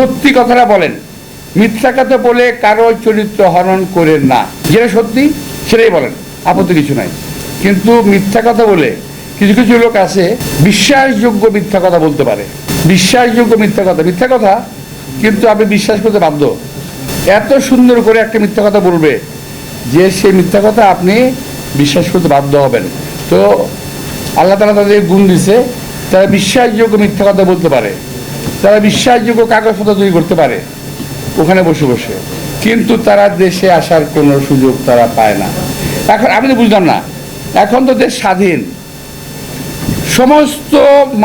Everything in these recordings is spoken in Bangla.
সত্যি কথাটা বলেন। মিথ্যা কথা বলে কারও চরিত্র হরণ করেন না। যেটা সত্যি, সেটাই বলেন। আপত্তি কিছু নাই। কিন্তু মিথ্যা কথা বলে কিছু কিছু লোক আছে, বিশ্বাসযোগ্য মিথ্যা কথা বলতে পারে। বিশ্বাসযোগ্য মিথ্যা কথা। মিথ্যা কথা কিন্তু আপনি বিশ্বাস করতে বাধ্য। এত সুন্দর করে একটা মিথ্যা কথা বলবে যে সেই মিথ্যা কথা আপনি বিশ্বাস করতে বাধ্য হবেন। তো আল্লাহ তালা তাদের গুণ দিছে। তারা বিশ্বাসযোগ্য মিথ্যা কথা বলতে পারে। তারা বিশ্বাসযোগ্য কাগজপত্র তৈরি করতে পারে, ওখানে বসে বসে। কিন্তু তারা দেশে আসার কোনো সুযোগ তারা পায় না। এখন আমি তো বুঝলাম না, এখন তো দেশ স্বাধীন। সমস্ত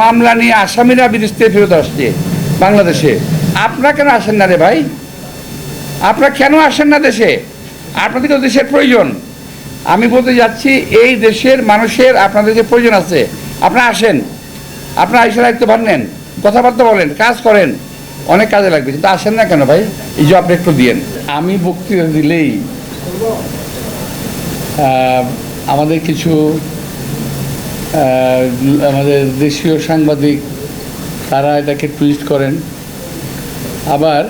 মামলা নিয়ে আসামিরা বিদেশ থেকে ফেরত আসছে বাংলাদেশে। আপনারা কেন আসেন না রে ভাই? আপনারা কেন আসেন না দেশে? আপনাদের তো দেশের প্রয়োজন। আমি বলতে যাচ্ছি, এই দেশের মানুষের আপনাদের যে প্রয়োজন আছে। আপনারা আসেন। আপনারা আইসা দায়িত্ব ভার নেন। কথাবার্তা বলেন, কাজ করেন, অনেক কাজে লাগবে, কিন্তু আসেন না কেন ভাই? এই জবটা একটু দিয়েন। আমি বক্তৃতা দিলেই আমাদের কিছু আমাদের দেশীয় সাংবাদিক, তারা এটাকে টুইস্ট করেন। আবার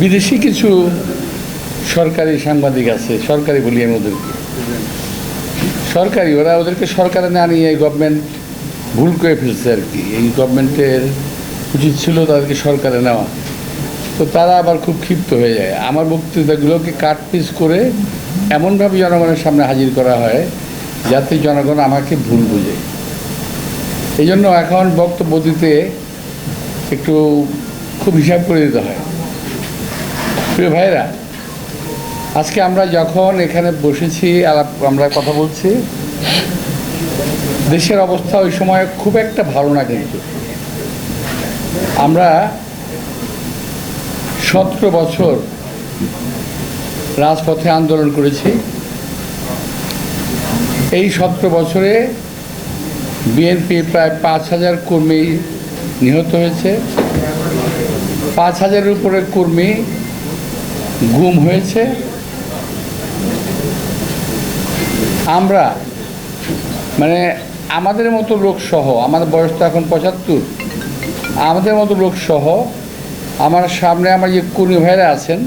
বিদেশি কিছু সরকারি সাংবাদিক আছে, সরকারি বলি আমি ওদেরকে। সরকারি, ওরা ওদেরকে সরকারে না নিয়ে গভর্নমেন্ট ভুল করে ফেলছে আর কি। এই গভর্নমেন্টের উচিত ছিল তাদেরকে সরকারে নেওয়া। তো তারা আবার খুব ক্ষিপ্ত হয়ে যায়। আমার বক্তৃতাগুলোকে কাট পিস করে এমনভাবে জনগণের সামনে হাজির করা হয় যাতে জনগণ আমাকে ভুল বুঝে। এই জন্য এখন বক্তব্য দিতে একটু খুব হিসাব করে দিতে হয়। প্রিয় ভাইরা আজকে আমরা যখন এখানে বসেছি, আলাপ আমরা কথা বলছি দেশের অবস্থা ওই সময় খুব একটা ভালো না কিন্তু। আমরা সতেরো বছর রাজপথে আন্দোলন করেছি। এই সতেরো বছরে বিএনপি প্রায় পাঁচ হাজার কর্মী নিহত হয়েছে। পাঁচ হাজারের উপরে কর্মী গুম হয়েছে। আমরা মানে আমাদের মতো লোক সহ আমাদের বয়স তো এখন পঁচাত্তর, আমাদের মতো লোক সহ, আমার সামনে আমার যে কর্মী ভাইরা আছেন,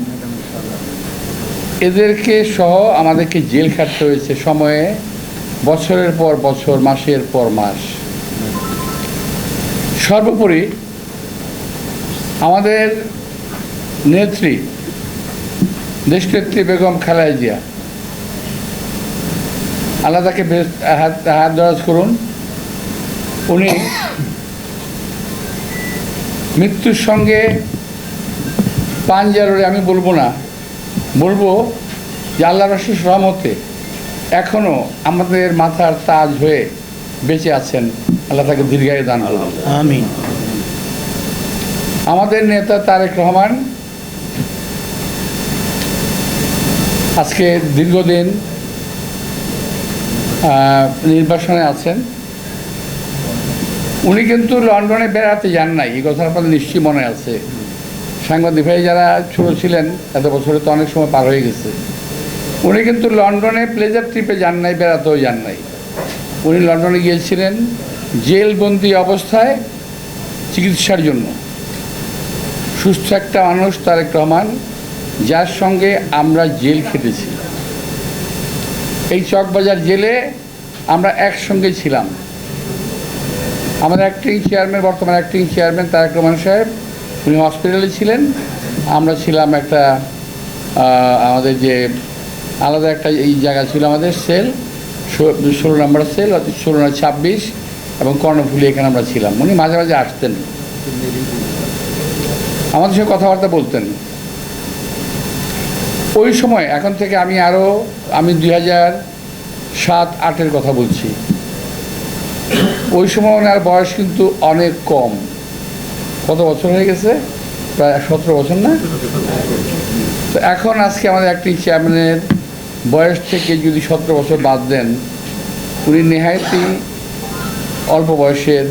এদেরকে সহ আমাদেরকে জেল খাটতে হয়েছে সময়ে, বছরের পর বছর, মাসের পর মাস। সর্বোপরি আমাদের নেত্রী দেশনেত্রী বেগম খালেদা জিয়া আল্লাহ তাকে হাত হাত দরাজ করুন। উনি মৃত্যুর সঙ্গে পাঞ্জারে আমি বলব না বলব যে আল্লাহ রশিস সহমতে এখনও আমাদের মাথার তাজ হয়ে বেঁচে আছেন আল্লাহ তাকে দীর্ঘায়ু দান করুন। আমিন। আমাদের নেতা তারেক রহমান আজকে দীর্ঘদিন নির্বাসনে আছেন। উনি কিন্তু লন্ডনে বেড়াতে যান নাই, এই কথা আপনাদের নিশ্চয়ই মনে আছে। সাংবাদিক ভাই যারা ছোটো ছিলেন, এত বছরে তো অনেক সময় পার হয়ে গেছে। উনি কিন্তু লন্ডনে প্লেজার ট্রিপে যান নাই, বেড়াতেও যান নাই। উনি লন্ডনে গিয়েছিলেন জেলবন্দি অবস্থায় চিকিৎসার জন্য। সুস্থ একটা মানুষ তারেক রহমান, যার সঙ্গে আমরা জেল খেটেছি। এই চকবাজার জেলে আমরা একসঙ্গে ছিলাম। আমাদের অ্যাক্টিং চেয়ারম্যান বর্তমান অ্যাক্টিং চেয়ারম্যান তারেক রহমান সাহেব, উনি হসপিটালে ছিলেন। আমরা ছিলাম একটা আমাদের যে আলাদা একটা এই জায়গা ছিল আমাদের সেল ষোলো নম্বর সেল অর্থাৎ ষোলো নয় ছাব্বিশ, এবং কর্ণফুলি এখানে আমরা ছিলাম। উনি মাঝে মাঝে আসতেন। আমাদের সঙ্গে কথাবার্তা বলতেন। ওই সময় এখন থেকে আমি আরও আমি দুই হাজার সাত, আটের কথা বলছি। ওই সময় ওনার বয়স কিন্তু অনেক কম। কত বছর হয়ে গেছে? প্রায় সতেরো বছর না? তো এখন আজকে আমাদের একটি চেয়ারম্যানের বয়স থেকে যদি সতেরো বছর বাদ দেন, উনি নেহায়তি অল্প বয়সের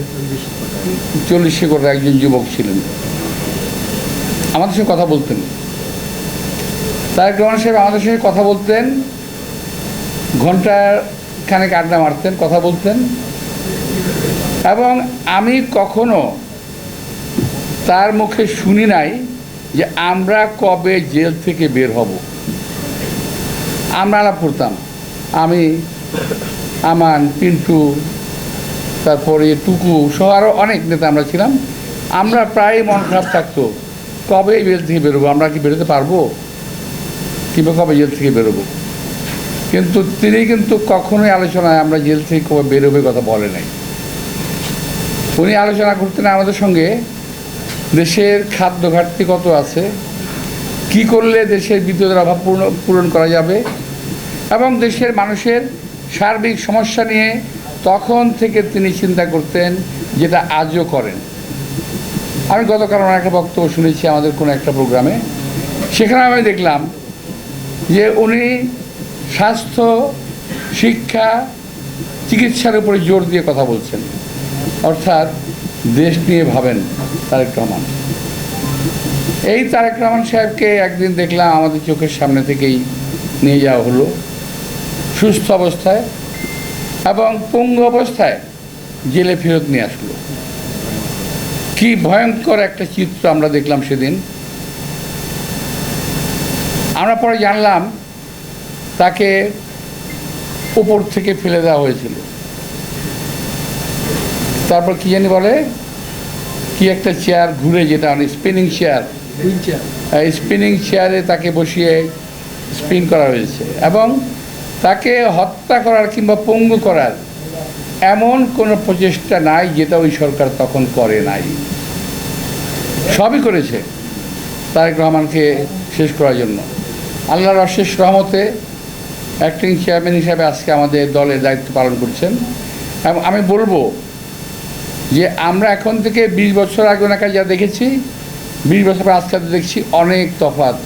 চল্লিশে করে একজন যুবক ছিলেন। আমাদের সঙ্গে কথা বলতেন। তারেক রহমান সাহেব আমাদের সঙ্গে কথা বলতেন। ঘণ্টা খানেক আড্ডা মারতেন, কথা বলতেন। এবং আমি কখনো তার মুখে শুনি নাই যে আমরা কবে জেল থেকে বের হব। আমরা আলাপ করতাম। আমি, আমান, পিন্টু, তারপরে টুকু সহ আরও অনেক নেতা আমরা ছিলাম। আমরা প্রায় মন খারাপ থাকতো, কবে জেল থেকে বেরোবো আমরা কি বেরোতে পারব? কিংবা কবে জেল থেকে বেরোবো। কিন্তু তিনি কিন্তু কখনোই আলোচনায় আমরা জেল থেকে কবে বেরোবে কথা বলে নাই। উনি আলোচনা করতেন আমাদের সঙ্গে, দেশের খাদ্য ঘাটতি কত আছে, কি করলে দেশের বিদ্যুতের অভাব পূর্ণ, পূরণ করা যাবে, এবং দেশের মানুষের সার্বিক সমস্যা নিয়ে তখন থেকে তিনি চিন্তা করতেন যেটা আজও করেন। আমি গতকাল ওনার একটা বক্তব্য শুনেছি আমাদের কোনো একটা প্রোগ্রামে। সেখানে আমি দেখলাম যে উনি স্বাস্থ্য, শিক্ষা, চিকিৎসার উপরে জোর দিয়ে কথা বলছেন। অর্থাৎ দেশ নিয়ে ভাবেন তারেক রহমান। এই তারেক রহমান সাহেবকে একদিন দেখলাম আমাদের চোখের সামনে থেকেই নিয়ে যাওয়া হলো। সুস্থ অবস্থায় এবং পঙ্গু অবস্থায় জেলে ফেরত নিয়ে আসলো। কি ভয়ঙ্কর একটা চিত্র আমরা দেখলাম সেদিন। আমরা পরে জানলাম তাকে উপর থেকে ফেলে দেওয়া হয়েছিল। তারপর কি জানি বলে? কি একটা চেয়ার ঘুরে যেটা স্পিনিং চেয়ার স্পিনিং চেয়ারে তাকে বসিয়ে স্পিন করা হয়েছে এবং তাকে হত্যা করার কিংবা পঙ্গু করার এমন কোনো প্রচেষ্টা নাই যেটা ওই সরকার তখন করে নাই। সবই করেছে তারেক রহমানকে শেষ করার জন্য। আল্লাহর অশেষ রহমতে অ্যাক্টিং চেয়ারম্যান হিসাবে আজকে আমাদের দলের দায়িত্ব পালন করছেন। এবং আমি বলব যে আমরা এখন থেকে বিশ বছর আগে ওনাকে যা দেখেছি, বিশ বছর পর আজকে দেখছি অনেক তফাৎ।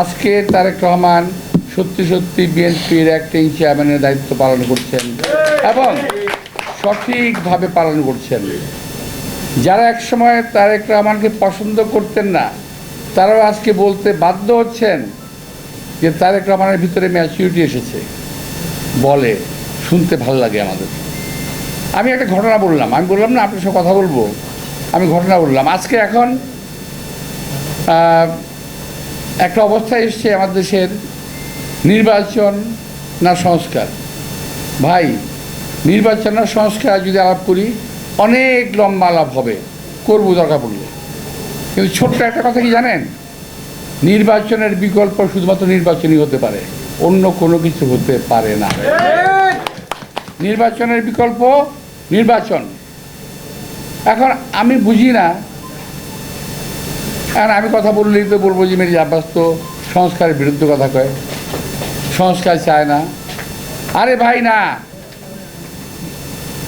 আজকে তারেক রহমান সত্যি সত্যি বিএনপির অ্যাক্টিং চেয়ারম্যানের দায়িত্ব পালন করছেন এবং সঠিকভাবে পালন করছেন। যারা একসময় তারেক রহমানকে পছন্দ করতেন না, তারাও আজকে বলতে বাধ্য হচ্ছেন যে তারেক রহমানের ভিতরে ম্যাচিউরিটি এসেছে। বলে, শুনতে ভালো লাগে আমাদের। আমি একটা ঘটনা বললাম। আমি বললাম, না, আপনার সাথে কথা বলব। আমি ঘটনা বললাম। আজকে এখন একটা অবস্থা এসছে আমাদের দেশের নির্বাচন না সংস্কার। ভাই, নির্বাচন না সংস্কার যদি আলাপ করি, অনেক লম্বা আলাপ হবে। করব দরকার পড়লে। কিন্তু ছোট্ট একটা কথা কি জানেন? নির্বাচনের বিকল্প শুধুমাত্র নির্বাচনই হতে পারে। অন্য কোনো কিছু হতে পারে না। নির্বাচনের বিকল্প, নির্বাচন। এখন আমি বুঝি না। এখন আমি কথা বললেই তো বলব যে মেরি আব্বাস তো সংস্কারের বিরুদ্ধে কথা কয়। সংস্কার চায় না। আরে ভাই না।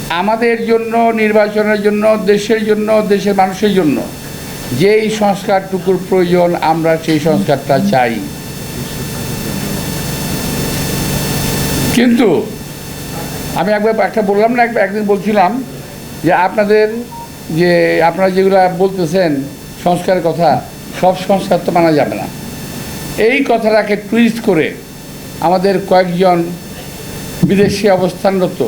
আমাদের জন্য, নির্বাচনের জন্য, দেশের জন্য, দেশের মানুষের জন্য যেই সংস্কারটুকুর প্রয়োজন, আমরা সেই সংস্কারটা চাই। কিন্তু আমি একবার একটা বললাম না একবার একদিন বলছিলাম যে আপনাদের যে, আপনারা যেগুলো বলতেছেন সংস্কারের কথা, সব সংস্কার তো মানা যাবে না। এই কথাটাকে টুইস্ট করে আমাদের কয়েকজন বিদেশে অবস্থানরত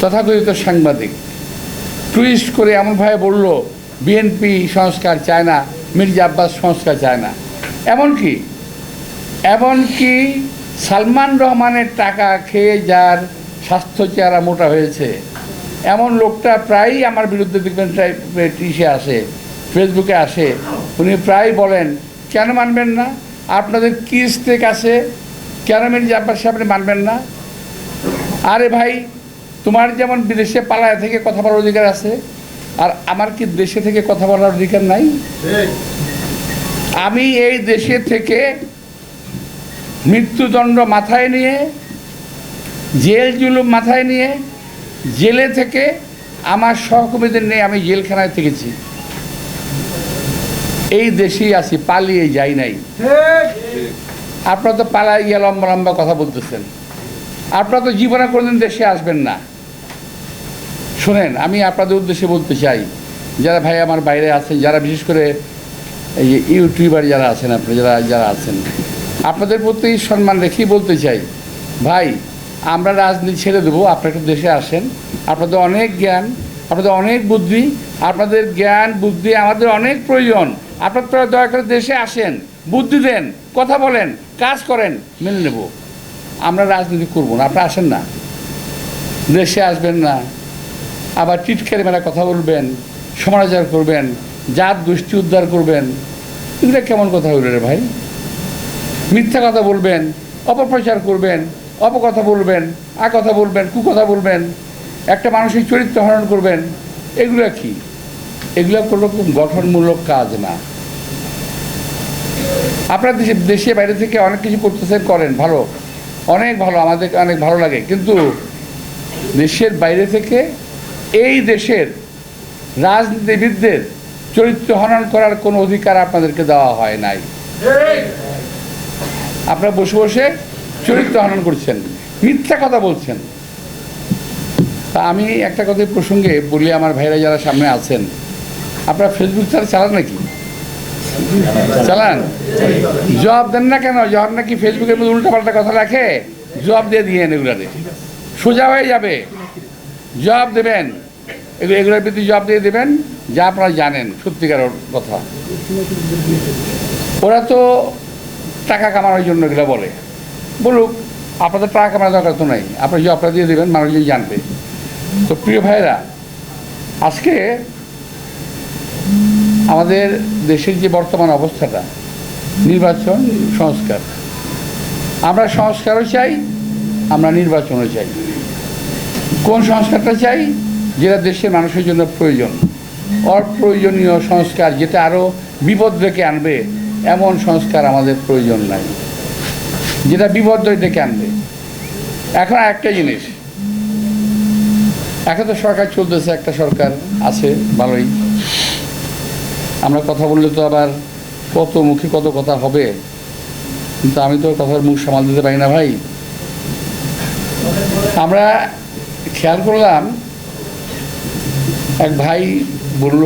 তথাকথিত সাংবাদিক টুইস্ট করে এমনভাবে বলল বিএনপি সংস্কার চায় না, মির্জা আব্বাস সংস্কার চায় না। এমনকি এমনকি সালমান রহমানের টাকা খেয়ে যার স্বাস্থ্য চেহারা মোটা হয়েছে, এমন লোকটা প্রায়ই আমার বিরুদ্ধে দেখবেন ইসে আসে, ফেসবুকে আসে। উনি প্রায় বলেন, কেন মানবেন না? আপনাদের কি স্টেক আছে? কেন মির্জা আব্বাস আপনি মানবেন না? আরে ভাই, তোমার যেমন বিদেশে পালায় থেকে কথা বলার অধিকার আছে আর আমার কি দেশে থেকে কথা বলার অধিকার নাই? আমি এই দেশে থেকে মৃত্যুদণ্ড মাথায় নিয়ে জেল জুলুম মাথায় নিয়ে জেলে থেকে আমার সহকর্মীদের নিয়ে আমি জেলখানায় থেকেছি। এই দেশেই আছি পালিয়ে যাই নাই। আপনারা তো পালায় গিয়ে লম্বা লম্বা কথা বলতেছেন। আপনারা তো জীবনে কোনোদিন দেশে আসবেন না। শোনেন, আমি আপনাদের উদ্দেশ্যে বলতে চাই, যারা ভাই আমার বাইরে আছেন, যারা বিশেষ করে এই ইউটিউবার যারা আছেন আপনি যারা যারা আছেন, আপনাদের প্রতি সম্মান রেখেই বলতে চাই, ভাই, আমরা রাজনীতি ছেড়ে দেবো, আপনারা একটু দেশে আসেন, আপনাদের অনেক জ্ঞান, আপনাদের অনেক বুদ্ধি, আপনাদের জ্ঞান, বুদ্ধি আমাদের অনেক প্রয়োজন, আপনারা দয়া করে দেশে আসেন, বুদ্ধি দেন, কথা বলেন, কাজ করেন, মেনে নেব। আমরা রাজনীতি করব না আপনারা আসেন না। দেশে আসবেন না। আবার টিটকারি মেলা কথা বলবেন, সমালোচনা করবেন, জাত গোষ্ঠী উদ্ধার করবেন। এগুলো কেমন কথা হইল রে ভাই? মিথ্যা কথা বলবেন, অপপ্রচার করবেন, অপকথা বলবেন আ কথা বলবেন, কুকথা বলবেন, একটা মানসিক চরিত্র হরণ করবেন, এগুলো কি? এগুলো কোনো গঠনমূলক কাজ না। আপনারা দেশে দেশে বাইরে থেকে অনেক কিছু করতেছেন, করেন, ভালো। অনেক ভালো, আমাদের অনেক ভালো লাগে। কিন্তু দেশের বাইরে থেকে এই দেশের রাজনীতিবিদদের চরিত্র হনন করার কোনো অধিকার আপনাদেরকে দেওয়া হয় নাই। আপনারা বসে বসে চরিত্র হনন করছেন, মিথ্যা কথা বলছেন। তা আমি একটা কথা প্রসঙ্গে বলি, আমার ভাইরা যারা সামনে আছেন, আপনারা ফেসবুক ছাড়া চালান নাকি? চালান? জবাব দেন না কেন? জবাব নাকি ফেসবুকের মধ্যে উল্টাপাল্টা কথা রাখে? জবাব দিয়ে দিয়ে এগুলারে। সোজা হয়ে যাবে। জবাব দেবেন। এগুলো, এগুলোর প্রতি জবাব দিয়ে দেবেন, যা আপনারা জানেন, সত্যিকার কথা। ওরা তো টাকা কামানোর জন্য এগুলো বলে। বলুক, আপনাদের টাকা কামানোর দরকার তো নাই। আপনি জবটা দিয়ে দেবেন মানুষজন জানবে। তো প্রিয় ভাইরা আজকে আমাদের দেশের যে বর্তমান অবস্থাটা, নির্বাচন, সংস্কার। আমরা সংস্কারও চাই, আমরা নির্বাচনও চাই। কোন সংস্কারটা চাই? যেটা দেশের মানুষের জন্য প্রয়োজন। অপ্রয়োজনীয় সংস্কার যেটা আরও বিপদ ডেকে আনবে, এমন সংস্কার আমাদের প্রয়োজন নাই। যেটা বিপদ ডেকে আনবে। এখন একটা জিনিস। এখন তো সরকার চলতেছে, একটা সরকার আছে, ভালোই। আমরা কথা বললে তো আবার কত মুখে কত কথা হবে। কিন্তু আমি তো কথার মুখ সামাল দিতে পারি না ভাই। আমরা খেয়াল করলাম এক ভাই বলল